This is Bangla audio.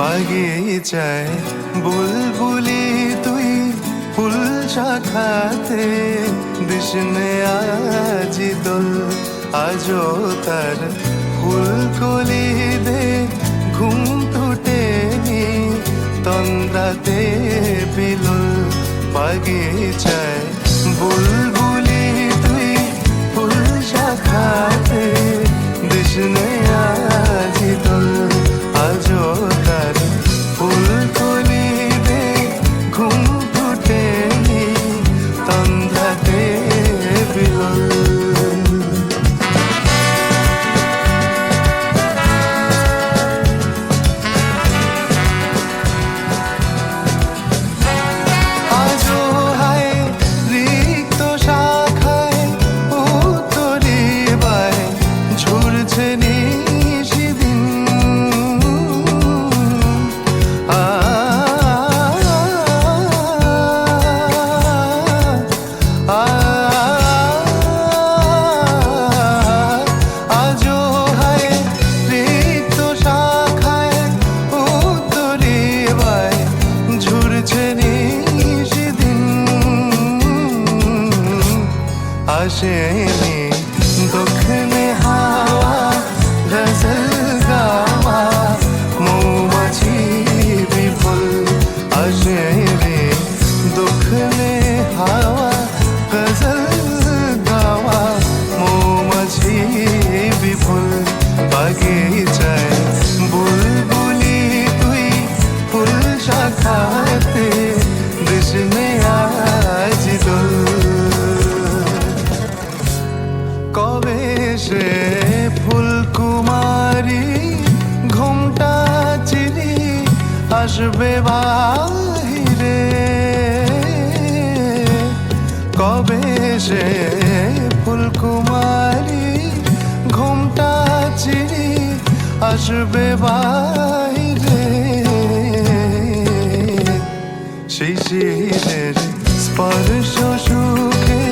বাগিচায় বুলবুলি তুই ফুল শাখাতে দিশনে আজি দোল আজও তার ফুল দে ঘুম টুটেনি তন্দ্রাতে বিলুল বাগিচায় বুলবুলি আসেনি দক্ষিণে হাওয়া গজল গাওয়া, মৌমাছি বিফল আসেনি দক্ষিণে হাওয়া গজল গাওয়া, মৌমাছি বিফল বাগিচায় বুলবুলি কবে সে ফুলকুমারী, ঘুমটা চিরি আসবে বাহিরে। কবে সে ফুলকুমারী, ঘুমটা চিরি আসবে বাহিরে। শিশিরের স্পর্শ সুখে